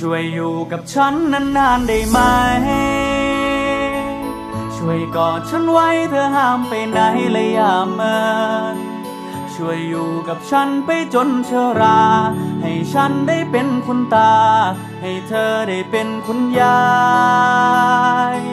ช่วยอยู่กับฉันนานๆได้ไหม ช่วยกอดฉันไว้เธอห้ามไปไหนเลยอย่าเมินช่วยอยู่กับฉันไปจนเชรา ให้ฉันได้เป็นคุณตา ให้เธอได้เป็นคุณยาย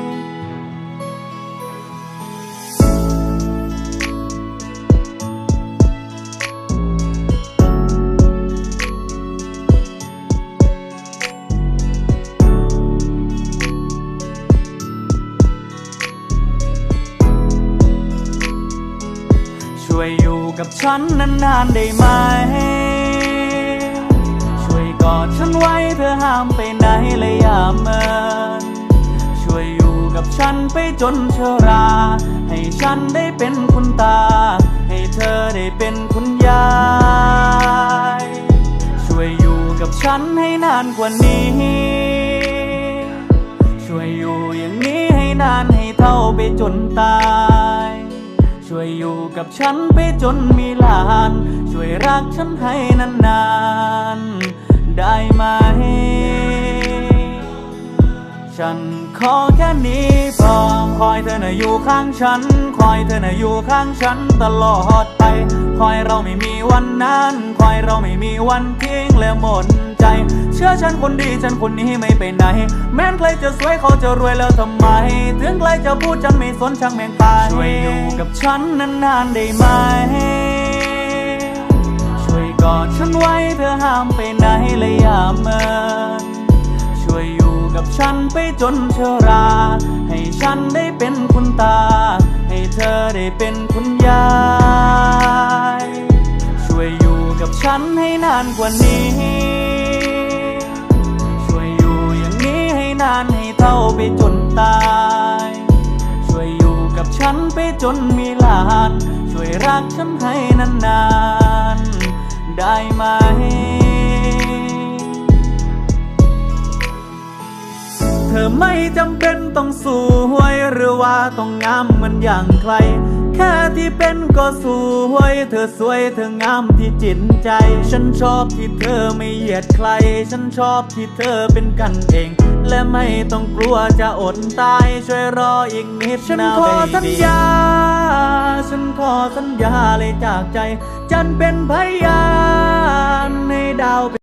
กับฉันนานๆได้ไหม ช่วยกอดฉันไว้เธอห้ามไปไหนเลยอย่าเมินช่วยอยู่กับฉันไปจนชรา ให้ฉันได้เป็นคุณตา ให้เธอได้เป็นคุณยาย ช่วยอยู่กับฉันให้นานกว่านี้ ช่วยอยู่อย่างนี้ให้นานให้เท่าไปจนตาย วยอยู่กับฉันไปจนมีหลาน ช่วยรักฉันให้นานๆ ได้ไหม ฉันขอแค่นี้ อคอยเธอน่ะอยู่ข้างฉัน คอยเธอน่ะอยู่ข้างฉันตลอดไป คอยเราไม่มีวันนั้น คอยเราไม่มีวันทิ้งและหมดใจ เชื่อฉันคนดีฉันคนนี้ไม่ไปไหน แม้นใครจะสวยเขาจะรวยแล้วทำไม ถึงใครจะพูดฉันไม่สนช่างแมงปาช่วยอยู่กับฉันนานๆได้ไหม ช่วยกอดฉันไว้เธอห้ามไปไหนเลยอย่าเมินช่อ กับฉันไปจนเชรา ให้ฉันได้เป็นคุณตา ให้เธอได้เป็นคุณยาย ช่วยอยู่กับฉันให้นานกว่านี้ ช่วยอยู่อย่างนี้ให้นานให้เท่าไปจนตาย ช่วยอยู่กับฉันไปจนมีหลาน ช่วยรักฉันให้นานๆ ได้ไหม อไม่จำเป็นต้องสวยหรือว่าต้องงามมือนอย่างใคร แค่ที่เป็นก็สวย เธอสวยเธองามที่จิตใจ ฉันชอบที่เธอไม่เหยียดใคร ฉันชอบที่เธอเป็นกันเอง และไม่ต้องกลัวจะอดตาย ช่วยรออีกนิดฉันขอสัญญา ฉันขอสัญญาเลยจากใจ จันเป็นพยานในดาว